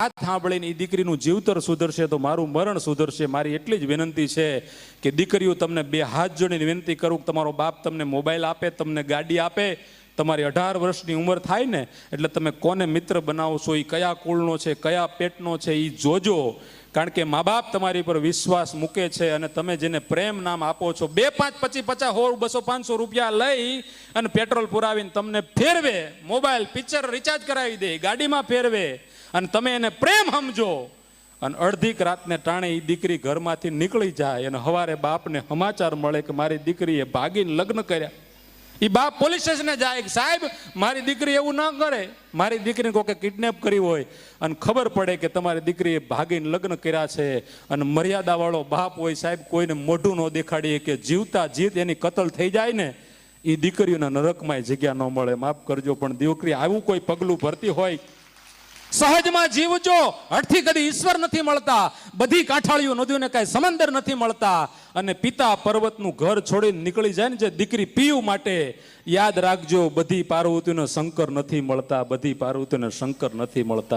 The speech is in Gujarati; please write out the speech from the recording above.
વાત સાંભળીને એ દીકરીનું જીવતર સુધરશે તો મારું મરણ સુધરશે. મારી એટલી જ વિનંતી છે કે દીકરીઓ તમને બે હાથ જોડીને વિનંતી કરું કે તમારો બાપ તમને મોબાઈલ આપે, તમને ગાડી આપે. તમારી અઢાર વર્ષની ઉંમર થાય ને એટલે તમે કોને મિત્ર બનાવશો એ કયા કુળનો છે, કયા પેટનો છે એ જોજો. કારણ કે મા બાપ તમારી પર વિશ્વાસ મૂકે છે અને તમે જેને પ્રેમ નામ આપો છો, બે પાંચ પચીસ પચાસ હોળ બસો પાંચસો રૂપિયા લઈ અને પેટ્રોલ પુરાવીને તમને ફેરવે. મોબાઈલ, પિક્ચર રિચાર્જ કરાવી દે, ગાડીમાં ફેરવે. અને તમે એને પ્રેમ સમજો. અને અડધીક રાતને ટાણે એ દીકરી ઘરમાંથી નીકળી જાય અને હવારે બાપને સમાચાર મળે કે મારી દીકરીએ ભાગીને લગ્ન કર્યા. એ બાપ પોલીસ સ્ટેશને જાય કે સાહેબ, મારી દીકરી એવું ન કરે. મારી દીકરીને કોકે કિડનેપ કરી હોય અને ખબર પડે કે તમારી દીકરીએ ભાગીને લગ્ન કર્યા છે અને મર્યાદાવાળો બાપ હોય સાહેબ, કોઈને મોઢું ન દેખાડીએ કે જીવતા જીત એની કતલ થઈ જાય ને એ દીકરીઓના નરકમાં જગ્યા ન મળે. માફ કરજો, પણ દીકરી આવું કોઈ પગલું ભરતી હોય સહજમાં જીવજો. અડથી કદી ઈશ્વર નથી મળતા. બધી કાંઠાળીઓ નદીઓને કાંઈ સમંદર નથી મળતા. અને પિતા પર્વતનું ઘર છોડીને નીકળી જાય ને જે દીકરી પીયું માટે, યાદ રાખજો, બધી પાર્વતીઓને શંકર નથી મળતા, બધી પાર્વતીઓને શંકર નથી મળતા.